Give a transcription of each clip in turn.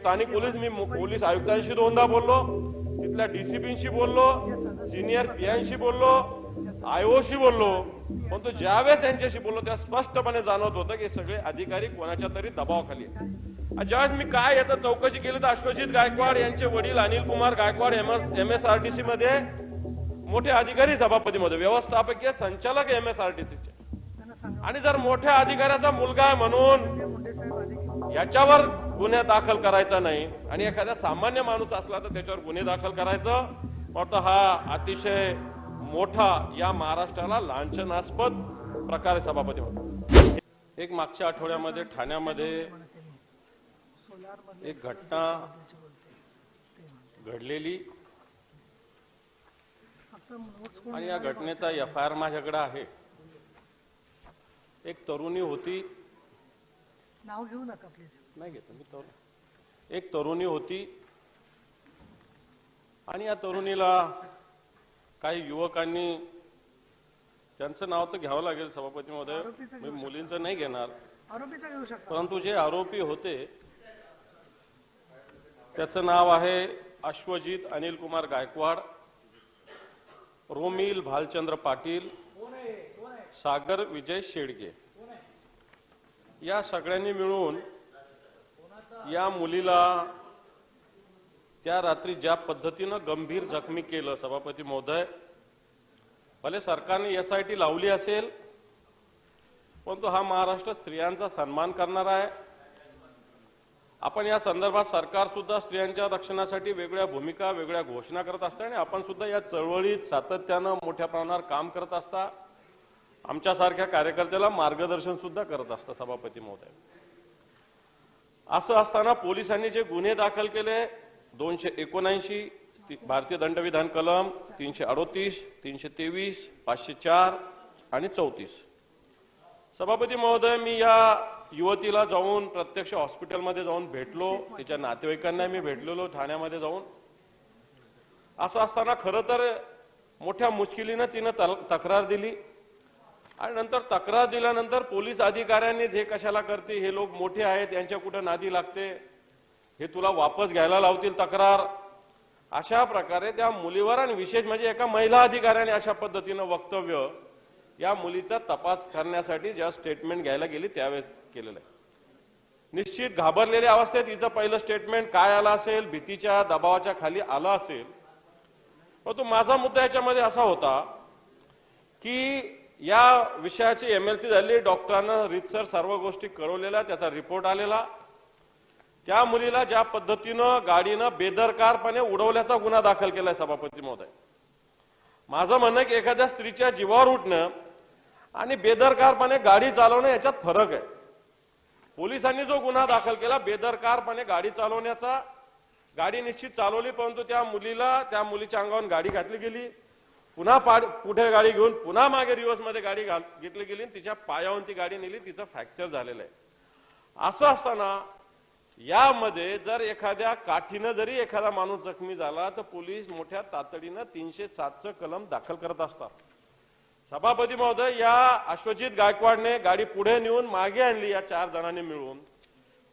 स्थानिक पोलीस मी पोलीस आयुक्तांशी दोनदा बोललो तिथल्या डीसीपीशी बोललो सिनियर पीआयशी बोललो आयओशी बोललो. पण तो ज्यावेळेस यांच्याशी बोललो तेव्हा स्पष्टपणे जाणवत होतं की सगळे अधिकारी कोणाच्या तरी दबावाखाली आहेत. ज्यावेळेस मी काय याचा चौकशी केली तर अश्वजित गायकवाड यांचे वडील Anil Kumar Gaikwad M S R T C मध्ये मोठे अधिकारी सभापतीमध्ये व्यवस्थापकीय संचालक एम एस आर टी सीचे त्यांना आणि जर मोठ्या अधिकाऱ्याचा मुलगा आहे म्हणून याच्यावर गुन्ह्या दाखल करायचा नाही. आणि एखादा सामान्य माणूस असला तर त्याच्यावर गुन्हे दाखल करायचं. वाटतं हा अतिशय मोठा या महाराष्ट्राला लांछनास्पद प्रकारे सभापती म्हणतो एक मागच्या आठवड्यामध्ये ठाण्यामध्ये एक घटना घडलेली. आणि या घटनेचा एफ आय आर माझ्याकडे आहे. एक तरुणी होती. नाव घेऊ नका प्लीज नाही घेतो मी तरुण. एक तरुणी होती. आणि या तरुणीला काही युवकांनी त्यांचं नाव तर घ्यावं लागेल सभापती महोदय. मी मुलींचं नाही घेणार. आरोपीचा घेऊ शकता. परंतु जे आरोपी होते त्याचं नाव आहे अश्वजित अनिल कुमार गायकवाड रोमिल भालचंद्र पाटील सागर विजय शेडगे. या सगळ्यांनी मिळून या मुलीला त्या रात्री ज्या पद्धतीनं गंभीर जखमी केलं सभापती महोदय भले सरकारने एस आय टी लावली असेल परंतु हा महाराष्ट्र स्त्रियांचा सन्मान करणारा आहे. आपण या संदर्भात सरकार सुद्धा स्त्रियांच्या रक्षणासाठी वेगळ्या भूमिका वेगळ्या घोषणा करत असते आणि आपण सुद्धा या चळवळीत सातत्यानं मोठ्या प्रमाणावर काम करत असता. आमच्यासारख्या कार्यकर्त्याला मार्गदर्शन सुद्धा करत असतं सभापती महोदय. असं असताना पोलिसांनी जे गुन्हे दाखल केले दोनशे एकोणऐंशी भारतीय दंडविधान कलम तीनशे अडोतीस तीनशे तेवीस पाचशे चार आणि चौतीस. सभापती महोदय मी या युवतीला जाऊन प्रत्यक्ष हॉस्पिटलमध्ये जाऊन भेटलो तिच्या नातेवाईकांना मी भेटलेलो ठाण्यामध्ये जाऊन. असं असताना खरं तर मोठ्या मुश्किलीनं तिनं तक्रार दिली. आणि नंतर तक्रार दिल्यानंतर पोलीस अधिकाऱ्यांनीच हे कशाला करते हे लोक मोठे आहेत यांच्या कुठं नादी लागते हे तुला वापस घ्यायला लावतील तक्रार. अशा प्रकारे त्या मुलीवर आणि विशेष म्हणजे एका महिला अधिकाऱ्याने अशा पद्धतीनं वक्तव्य या मुलीचा तपास करण्यासाठी ज्या स्टेटमेंट घ्यायला गेली त्यावेळेस केलेलं आहे. निश्चित घाबरलेल्या अवस्थेत हिचं पहिलं स्टेटमेंट काय आलं असेल भीतीच्या दबावाच्या खाली आलं असेल. परंतु माझा मुद्दा याच्यामध्ये असा होता की या विषयाची एमएलसी झाली डॉक्टरांना रितसर सर्व गोष्टी कळवलेल्या त्याचा रिपोर्ट आलेला. त्या मुलीला ज्या पद्धतीनं गाडीनं बेदरकारपणे उडवल्याचा गुन्हा दाखल केलाय सभापती महोदय. माझं म्हणणं की एखाद्या स्त्रीच्या जीवावर उठणं आणि बेदरकारपणे गाडी चालवणं याच्यात फरक आहे. पोलिसांनी जो गुन्हा दाखल केला बेदरकारपणे गाडी चालवण्याचा गाडी निश्चित चालवली परंतु त्या मुलीला त्या मुलीच्या अंगावर गाडी घातली गेली. पुन्हा पाड पुढे गाडी घेऊन पुन्हा मागे रिव्हर्समध्ये गाडी घाल घेतली गेली आणि तिच्या पायावरून ती गाडी नेली तिचं फ्रॅक्चर झालेलं आहे. असं असताना यामध्ये जर एखाद्या काठीनं जरी एखादा माणूस जखमी झाला तर पोलीस मोठ्या तातडीनं तीनशे सातचं कलम दाखल करत असतात. सभापती महोदय या अश्वजित गायकवाडने गाडी पुढे नेऊन मागे आणली या चार जणांनी मिळून.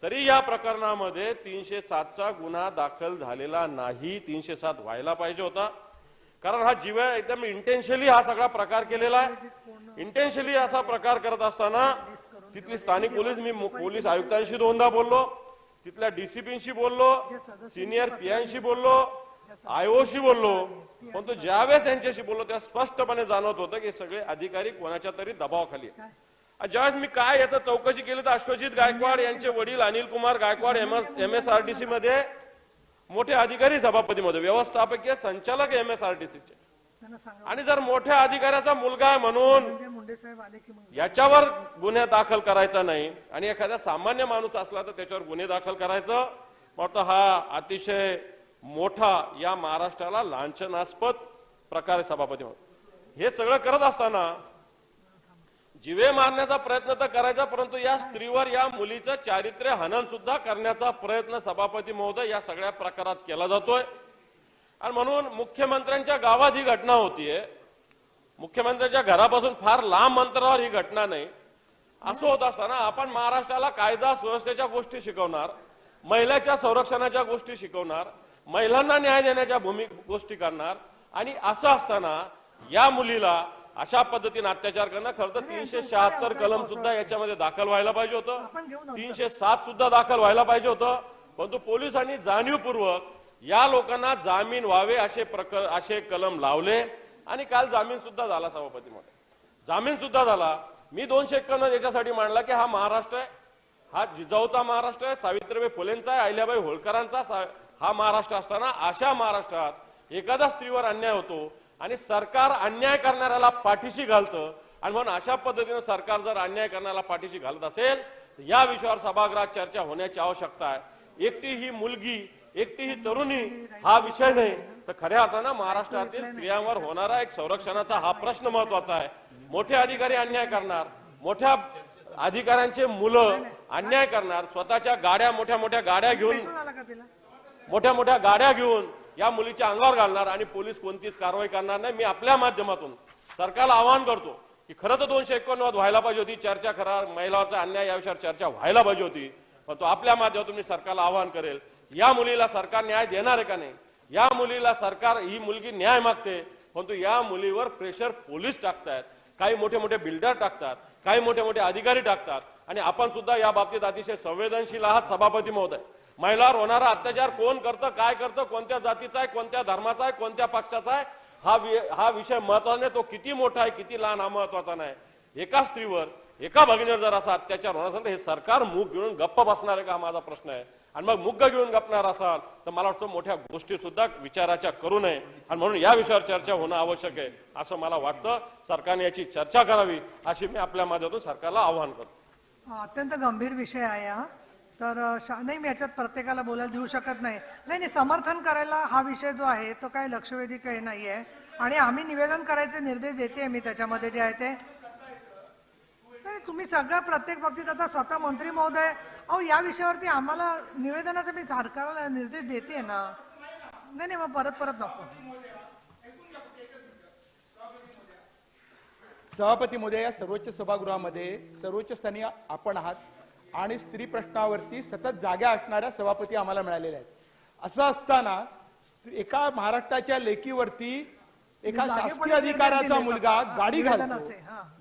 तरी या प्रकरणामध्ये तीनशे सातचा गुन्हा दाखल झालेला नाही तीनशे सात व्हायला पाहिजे होता. कारण हा जीव एकदम इंटेन्शली हा सगळा प्रकार केलेला आहे. इंटेन्शली असा प्रकार करत असताना तिथली स्थानिक पोलीस मी पोलीस आयुक्तांशी दोनदा बोललो तिथल्या डीसीपीशी बोललो सिनियर पीआयशी बोललो आयओशी बोललो. पण तो ज्यावेळेस यांच्याशी बोललो त्या स्पष्टपणे जाणवत होतं की सगळे अधिकारी कोणाच्या तरी दबावाखाली ज्यावेळेस मी काय याचा चौकशी केली तर अश्वजित गायकवाड यांचे वडील Anil Kumar Gaikwad M S R D C मध्ये मोठे अधिकारी सभापतीमध्ये व्यवस्थापकीय संचालक एम एस आर टी सीचे आणि जर मोठ्या अधिकाऱ्याचा मुलगा आहे म्हणून ते मुंडे साहेब आले की मग? याच्यावर गुन्हे दाखल करायचा नाही. आणि एखादा सामान्य माणूस असला तर त्याच्यावर गुन्हे दाखल करायचं. वाटतं हा अतिशय मोठा या महाराष्ट्राला लांछनास्पद प्रकारे सभापती म्हणतो हे सगळं करत असताना जिवे मारण्याचा प्रयत्न तर करायचा परंतु या स्त्रीवर या मुलीचं चारित्र्य हनन सुद्धा करण्याचा प्रयत्न सभापती महोदय या सगळ्या प्रकारात केला जातोय. आणि म्हणून मुख्यमंत्र्यांच्या गावात ही घटना होतीये. मुख्यमंत्र्यांच्या घरापासून फार लांब अंतरावर ही घटना नाही. असं होत असताना आपण महाराष्ट्राला कायदा सुव्यवस्थेच्या गोष्टी शिकवणार महिलाच्या संरक्षणाच्या गोष्टी शिकवणार महिलांना न्याय देण्याच्या भूमी गोष्टी करणार आणि असं असताना या मुलीला अशा पद्धतीने अत्याचार करणं खरं तर तीनशे शहात्तर कलम सुद्धा याच्यामध्ये दाखल व्हायला पाहिजे होतं. तीनशे सात सुद्धा दाखल व्हायला पाहिजे होतं. परंतु पोलिसांनी जाणीवपूर्वक या लोकांना जामीन व्हावे असे प्रकर असे कलम लावले आणि काल जामीन सुद्धा झाला सभापती मध्ये जामीन सुद्धा झाला. मी दोनशे एक्कावन्न याच्यासाठी मांडला की हा महाराष्ट्र आहे. हा जिजाऊचा महाराष्ट्र आहे सावित्रीबाई फुलेंचा आहे अहिल्याबाई होळकरांचा हा महाराष्ट्र असताना अशा महाराष्ट्रात एखाद्या स्त्रीवर अन्याय होतो आणि सरकार अन्याय करणाऱ्याला पाठीशी घालतं आणि म्हणून अशा पद्धतीनं सरकार जर अन्याय करण्याला पाठीशी घालत असेल तर या विषयावर सभागृहात चर्चा होण्याची आवश्यकता आहे. एकटी ही मुलगी एकटी ही तरुणी हा विषय नाही. तर खऱ्या अर्थानं महाराष्ट्रातील स्त्रियांवर होणारा एक संरक्षणाचा हा प्रश्न महत्त्वाचा आहे. मोठे अधिकारी अन्याय करणार मोठ्या अधिकाऱ्यांचे मुलं अन्याय करणार स्वतःच्या गाड्या मोठ्या मोठ्या गाड्या घेऊन मोठ्या मोठ्या गाड्या घेऊन या मुलीच्या अंगावर घालणार आणि पोलीस कोणतीच कारवाई करणार नाही. मी आपल्या माध्यमातून सरकारला आवाहन करतो की खरं तर दोनशे एकोणनव्वद व्हायला पाहिजे होती. चर्चा खरा महिलांचा अन्याय या विषयावर चर्चा व्हायला पाहिजे होती. पण तो आपल्या माध्यमातून मी सरकारला आवाहन करेल या मुलीला सरकार न्याय देणार आहे का नाही? या मुलीला सरकार ही मुलगी न्याय मागते परंतु या मुलीवर प्रेशर पोलीस टाकतायत. काही मोठे मोठे बिल्डर टाकतात काही मोठे मोठे अधिकारी टाकतात. आणि आपण सुद्धा या बाबतीत अतिशय संवेदनशील आहात सभापती महोदय. महिलावर होणारा अत्याचार कोण करतं काय करतं कोणत्या जातीचा आहे कोणत्या धर्माचा आहे कोणत्या पक्षाचा आहे हा हा विषय महत्त्वाचा नाही तो किती मोठा आहे किती लहान हा महत्त्वाचा नाही. एका स्त्रीवर एका भगिनीवर जर असा अत्याचार होणार असेल तर हे सरकार मुख घेऊन गप्प बसणार आहे का हा माझा प्रश्न आहे. आणि मग मुग्ग घेऊन गपणार असाल तर मला वाटतं मोठ्या गोष्टी सुद्धा विचाराच्या करू नये. आणि म्हणून या विषयावर चर्चा होणं आवश्यक आहे असं मला वाटतं. सरकारने याची चर्चा करावी अशी मी आपल्या माध्यमातून सरकारला आवाहन करतो. अत्यंत गंभीर विषय आहे हा. तर शा- नाही मी याच्यात प्रत्येकाला बोलायला देऊ शकत नाही. नाही नाही समर्थन करायला हा विषय जो आहे तो काही लक्षवेधी काही नाही आहे आणि आम्ही निवेदन करायचे निर्देश देते मी त्याच्यामध्ये जे आहे ते. नाही तुम्ही सगळ्या प्रत्येक बाबतीत आता स्वतः मंत्री महोदय अहो या विषयावरती आम्हाला निवेदनाचा मी सरकारला निर्देश देते ना. नाही नाही मग परत परत नको सभापती मोदया या सर्वोच्च सभागृहामध्ये सर्वोच्च स्थानी आपण आहात. आणि स्त्री प्रश्नावरती सतत जाग्या असणाऱ्या सभापती आम्हाला मिळालेल्या आहेत असं असताना एका महाराष्ट्राच्या लेकीवरती एका शासकीय अधिकाऱ्याचा मुलगा? गाडी घालतो.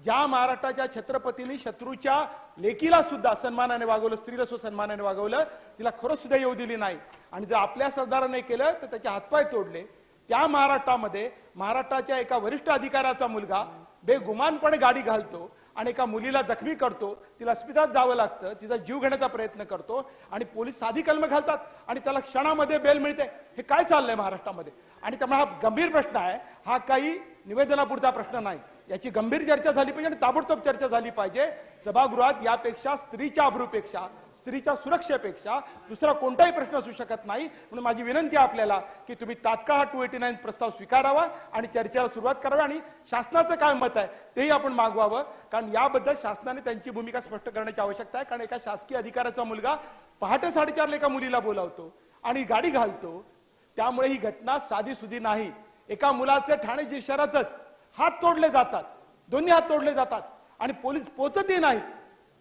ज्या महाराष्ट्राच्या छत्रपतींनी शत्रूच्या लेकीला सुद्धा सन्मानाने वागवलं स्त्रीला सुद्धा सन्मानाने वागवलं तिला खरंच सुद्धा येऊ दिली नाही आणि जर आपल्या सरदाराने केलं तर त्याचे हातपाय तोडले त्या महाराष्ट्रामध्ये महाराष्ट्राच्या एका वरिष्ठ अधिकाऱ्याचा मुलगा बेगुमानपणे गाडी घालतो आणि एका मुलीला जखमी करतो तिला अस्पताळात जावं लागतं तिचा जीव घेण्याचा प्रयत्न करतो आणि पोलीस साधी कलम घालतात आणि त्याला क्षणामध्ये बेल मिळते. हे काय चाललंय महाराष्ट्रामध्ये? आणि त्यामुळे हा गंभीर प्रश्न आहे. हा काही निवेदनापुरता प्रश्न नाही. याची गंभीर चर्चा झाली पाहिजे आणि ताबडतोब चर्चा झाली पाहिजे. सभागृहात यापेक्षा स्त्रीच्या अब्रूपेक्षा स्त्रीच्या सुरक्षेपेक्षा दुसरा कोणताही प्रश्न असू शकत नाही. म्हणून माझी विनंती आहे आपल्याला की तुम्ही तात्काळ हा टू एटी नाईन प्रस्ताव स्वीकारावा आणि चर्चेला सुरुवात करावी आणि शासनाचं काय मत आहे तेही आपण मागवावं. कारण याबद्दल शासनाने त्यांची भूमिका स्पष्ट करण्याची आवश्यकता आहे. कारण एका शासकीय अधिकाऱ्याचा मुलगा पहाटे साडेचारला एका मुलीला बोलावतो आणि गाडी घालतो. त्यामुळे ही घटना साधी सुधी नाही. एका मुलाचे ठाणे शहरातच हात तोडले जातात. दोन्ही हात तोडले जातात. आणि पोलीस पोचतही नाहीत.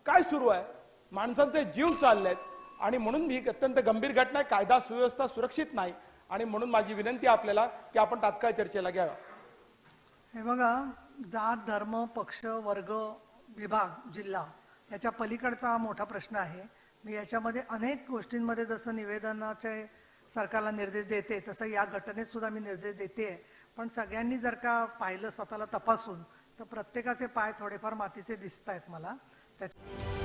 काय सुरू आहे? माणसांचे जीव चाललेत. आणि म्हणून ही अत्यंत गंभीर घटना आहे. कायदा सुव्यवस्था सुरक्षित नाही. आणि म्हणून माझी विनंती आपल्याला की आपण तात्काळ चर्चेला घ्यावा. हे बघा जात धर्म पक्ष वर्ग विभाग जिल्हा याच्या पलीकडचा हा मोठा प्रश्न आहे. मी याच्यामध्ये अनेक गोष्टींमध्ये जसं निवेदनाचे सरकारला निर्देश देते तसं या घटनेत सुद्धा मी निर्देश देते. पण सगळ्यांनी जर का पाहिलं स्वतःला तपासून तर प्रत्येकाचे पाय थोडेफार मातीचे दिसत आहेत मला. त्याच्या